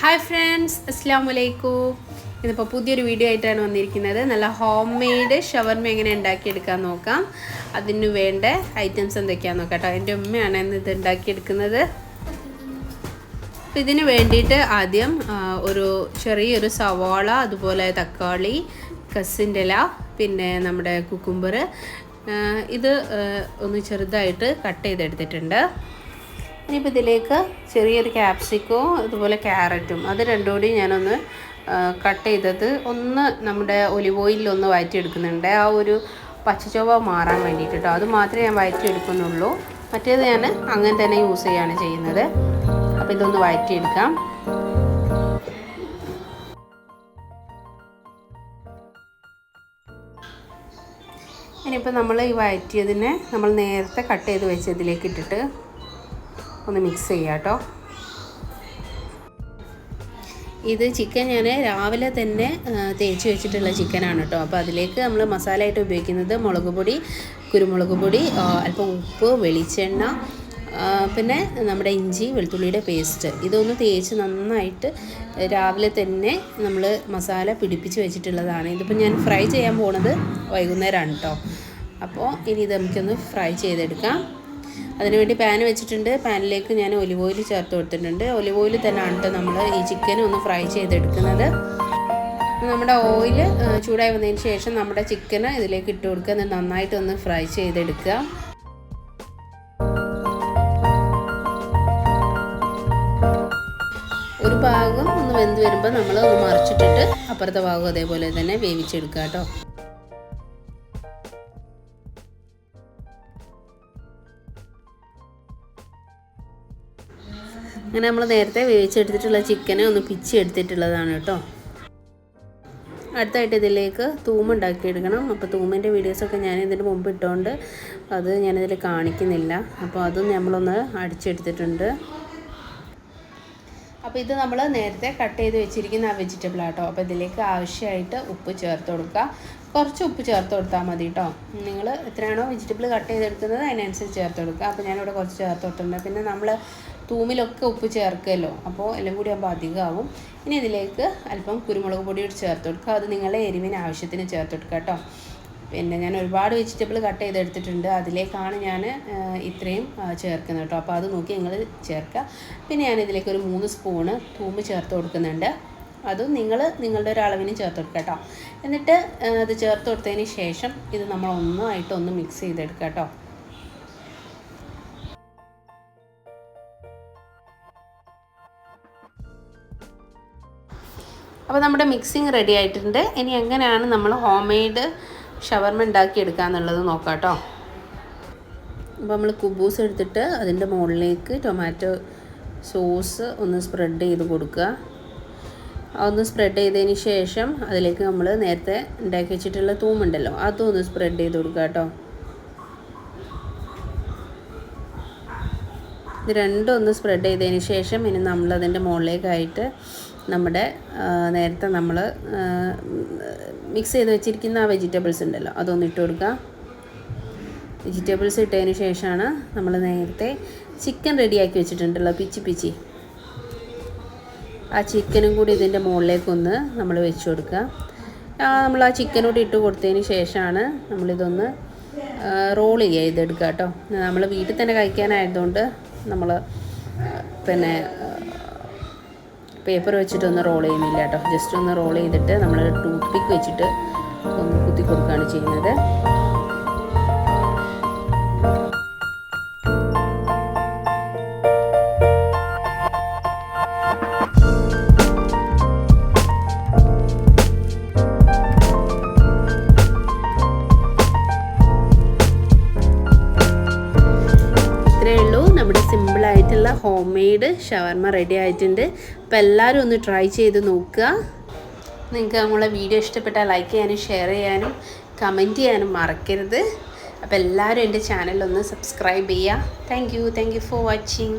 Hi friends അസ്സാം വലൈക്കും ഇന്നിപ്പോൾ പുതിയൊരു വീഡിയോ ആയിട്ടാണ് വന്നിരിക്കുന്നത്. നല്ല ഹോം മെയ്ഡ് ഷവർമ എങ്ങനെ ഉണ്ടാക്കിയെടുക്കാൻ നോക്കാം. അതിന് വേണ്ട ഐറ്റംസ് എന്തൊക്കെയാണെന്ന് നോക്കാം കേട്ടോ. എന്റെ ഉമ്മയാണ് ഇന്ന് ഇത് ഉണ്ടാക്കിയെടുക്കുന്നത്. അപ്പോൾ ഇതിന് വേണ്ടിയിട്ട് ആദ്യം ഒരു ചെറിയൊരു സവാള അതുപോലെ തക്കാളി കസിന്റെ ഇല പിന്നെ നമ്മുടെ കുക്കുംബർ ഇത് ഒന്ന് ചെറുതായിട്ട് കട്ട് ചെയ്തെടുത്തിട്ടുണ്ട്. ഇനിയിപ്പോൾ ഇതിലേക്ക് ചെറിയൊരു ക്യാപ്സിക്കോ അതുപോലെ ക്യാരറ്റും അത് രണ്ടും കൂടി ഞാനൊന്ന് കട്ട് ചെയ്തത് ഒന്ന് നമ്മുടെ ഒലിവ് ഓയിലിൽ ഒന്ന് വഴറ്റിയെടുക്കുന്നുണ്ട് ആ ഒരു പച്ചച്ചൊവ്വ മാറാൻ വേണ്ടിയിട്ട് കേട്ടോ അത് മാത്രമേ ഞാൻ വഴറ്റിയെടുക്കുന്നുള്ളൂ മറ്റേത് ഞാൻ അങ്ങനെ തന്നെ യൂസ് ചെയ്യുകയാണ് ചെയ്യുന്നത്. അപ്പോൾ ഇതൊന്ന് വഴറ്റിയെടുക്കാം ഇനിയിപ്പോൾ നമ്മൾ ഈ വഴറ്റിയതിനെ നമ്മൾ നേരത്തെ കട്ട് ചെയ്ത് വെച്ചതിലേക്ക് ഇട്ടിട്ട് ഒന്ന് മിക്സ് ചെയ്യാം കേട്ടോ ഇത് ചിക്കൻ ഞാൻ രാവിലെ തന്നെ തേച്ച് വെച്ചിട്ടുള്ള ചിക്കനാണ് കേട്ടോ അപ്പോൾ അതിലേക്ക് നമ്മൾ മസാല ആയിട്ട് ഉപയോഗിക്കുന്നത് മുളക് പൊടി കുരുമുളക് പൊടി അല്പം ഉപ്പ് വെളിച്ചെണ്ണ പിന്നെ നമ്മുടെ ഇഞ്ചി വെളുത്തുള്ളിയുടെ പേസ്റ്റ് ഇതൊന്ന് തേച്ച് നന്നായിട്ട് രാവിലെ തന്നെ നമ്മൾ മസാല പിടിപ്പിച്ച് വെച്ചിട്ടുള്ളതാണ്. ഇതിപ്പോൾ ഞാൻ ഫ്രൈ ചെയ്യാൻ പോണത് വൈകുന്നേരമാണ് കേട്ടോ അപ്പോൾ ഇനി ഇത് നമുക്കൊന്ന് ഫ്രൈ ചെയ്തെടുക്കാം. അതിനുവേണ്ടി പാൻ വെച്ചിട്ടുണ്ട്. പാനിലേക്ക് ഞാൻ ഒലിവ് ഓയിൽ ചേർത്ത് കൊടുത്തിട്ടുണ്ട്. ഒലിവ് ഓയിൽ തന്നെയാണ് കേട്ടോ നമ്മൾ ഈ ചിക്കൻ ഒന്ന് ഫ്രൈ ചെയ്തെടുക്കുന്നത്. നമ്മുടെ ഓയിൽ ചൂടായി വന്നതിന് ശേഷം നമ്മുടെ ചിക്കന് ഇതിലേക്ക് ഇട്ട് കൊടുക്കുക. എന്നിട്ട് നന്നായിട്ടൊന്ന് ഫ്രൈ ചെയ്തെടുക്കുക. ഒരു ഭാഗം ഒന്ന് വെന്ത് വരുമ്പോൾ നമ്മൾ മറിച്ചിട്ടിട്ട് അപ്പുറത്തെ ഭാഗം അതേപോലെ തന്നെ വേവിച്ചെടുക്കുക കേട്ടോ അങ്ങനെ നമ്മൾ നേരത്തെ വേവിച്ചെടുത്തിട്ടുള്ള ചിക്കനെ ഒന്ന് പിച്ചി എടുത്തിട്ടുള്ളതാണ് കേട്ടോ. അടുത്തായിട്ട് ഇതിലേക്ക് തൂമുണ്ടാക്കിയെടുക്കണം അപ്പോൾ തൂമിന്റെ വീഡിയോസൊക്കെ ഞാൻ ഇതിന് മുമ്പ് ഇട്ടുകൊണ്ട് അത് ഞാനിതിൽ കാണിക്കുന്നില്ല. അപ്പോൾ അതും നമ്മളൊന്ന് അടിച്ചെടുത്തിട്ടുണ്ട്. അപ്പോൾ ഇത് നമ്മൾ നേരത്തെ കട്ട് ചെയ്ത് വെച്ചിരിക്കുന്ന ആ വെജിറ്റബിൾ ആട്ടോ. അപ്പോൾ ഇതിലേക്ക് ആവശ്യമായിട്ട് ഉപ്പ് ചേർത്ത് കൊടുക്കുക. കുറച്ച് ഉപ്പ് ചേർത്ത് കൊടുത്താൽ മതി കേട്ടോ നിങ്ങൾ എത്രയാണോ വെജിറ്റബിൾ കട്ട് ചെയ്തെടുക്കുന്നത് അതിനനുസരിച്ച് ചേർത്ത് കൊടുക്കുക. അപ്പോൾ ഞാനിവിടെ കുറച്ച് ചേർത്ത് കൊടുത്തിട്ടുണ്ട്. പിന്നെ നമ്മൾ തൂമിലൊക്കെ ഉപ്പ് ചേർക്കുമല്ലോ അപ്പോൾ എല്ലാം കൂടി ആകുമ്പോൾ അധികമാവും ഇനി ഇതിലേക്ക് അല്പം കുരുമുളക് പൊടി ചേർത്ത് കൊടുക്കുക. അത് നിങ്ങളുടെ എരിവിന് ആവശ്യത്തിന് ചേർത്ത് കൊടുക്കുക കേട്ടോ. പിന്നെ ഞാൻ ഒരുപാട് വെജിറ്റബിൾ കട്ട് ചെയ്തെടുത്തിട്ടുണ്ട്. അതിലേക്കാണ് ഞാൻ ഇത്രയും ചേർക്കുന്നത് കേട്ടോ. അപ്പോൾ അത് നോക്കി നിങ്ങൾ ചേർക്കുക. പിന്നെ ഞാൻ ഇതിലേക്ക് ഒരു മൂന്ന് സ്പൂണ് തൂമ്പ് ചേർത്ത് കൊടുക്കുന്നുണ്ട്. അതും നിങ്ങൾ നിങ്ങളുടെ ഒരു അളവിന് ചേർത്ത് കൊടുക്കുക കേട്ടോ. എന്നിട്ട് അത് ചേർത്ത് കൊടുത്തതിന് ശേഷം ഇത് നമ്മൾ ഒന്നായിട്ട് ഒന്ന് മിക്സ് ചെയ്തെടുക്കുക കേട്ടോ. അപ്പോൾ നമ്മുടെ മിക്സിങ് റെഡി ആയിട്ടുണ്ട്. ഇനി എങ്ങനെയാണ് നമ്മൾ ഹോം മെയ്ഡ് ഷവർമ ഉണ്ടാക്കിയെടുക്കുക എന്നുള്ളത് നോക്കാം കേട്ടോ. അപ്പോൾ നമ്മൾ കുബൂസ് എടുത്തിട്ട് അതിന്റെ മുകളിലേക്ക് ടൊമാറ്റോ സോസ് ഒന്ന് സ്പ്രെഡ് ചെയ്ത് കൊടുക്കുക. അതൊന്ന് സ്പ്രെഡ് ചെയ്തതിന് ശേഷം അതിലേക്ക് നമ്മൾ നേരത്തെ ഉണ്ടാക്കി വെച്ചിട്ടുള്ള തൂമുണ്ടല്ലോ അതും ഒന്ന് സ്പ്രെഡ് ചെയ്ത് കൊടുക്കുക കേട്ടോ. ഇത് രണ്ടും ഒന്ന് സ്പ്രെഡ് ചെയ്തതിന് ശേഷം ഇനി നമ്മളതിന്റെ മുകളിലേക്കായിട്ട് നമ്മുടെ നേരത്തെ നമ്മൾ മിക്സ് ചെയ്ത് വെച്ചിരിക്കുന്ന ആ വെജിറ്റബിൾസ് ഉണ്ടല്ലോ അതൊന്ന് ഇട്ട് കൊടുക്കുക വെജിറ്റബിൾസ് ഇട്ടതിന് ശേഷമാണ് നമ്മൾ നേരത്തെ ചിക്കൻ റെഡിയാക്കി വെച്ചിട്ടുണ്ടല്ലോ പിച്ചി പിച്ചി. ആ ചിക്കനും കൂടി ഇതിന്റെ മുകളിലേക്കൊന്ന് നമ്മൾ വെച്ച് കൊടുക്കുക നമ്മൾ ആ ചിക്കൻ കൂടി ഇട്ട് കൊടുത്തതിന് ശേഷമാണ് നമ്മളിതൊന്ന് റോൾ ചെയ്യുക ചെയ്തെടുക്കുക കേട്ടോ. നമ്മൾ വീട്ടിൽ തന്നെ കഴിക്കാനായതുകൊണ്ട് നമ്മൾ പിന്നെ പേപ്പർ വെച്ചിട്ടൊന്ന് റോൾ ചെയ്യുന്നില്ല കേട്ടോ. ജസ്റ്റ് ഒന്ന് റോൾ ചെയ്തിട്ട് നമ്മൾ ടൂത്ത് പിക്ക് വെച്ചിട്ട് ഒന്ന് കുത്തി കൊടുക്കുകയാണ് ചെയ്യുന്നത്. സിമ്പിളായിട്ടുള്ള ഹോം മെയ്ഡ് ഷവർമ റെഡി ആയിട്ടുണ്ട്. അപ്പോൾ എല്ലാവരും ഒന്ന് ട്രൈ ചെയ്ത് നോക്കുക. നിങ്ങൾക്ക് നമ്മളെ വീഡിയോ ഇഷ്ടപ്പെട്ടാൽ ലൈക്ക് ചെയ്യാനും ഷെയർ ചെയ്യാനും കമന്റ് ചെയ്യാനും മറക്കരുത്. അപ്പോൾ എല്ലാവരും എന്റെ ചാനലൊന്ന് സബ്സ്ക്രൈബ് ചെയ്യുക. Thank you thank you for watching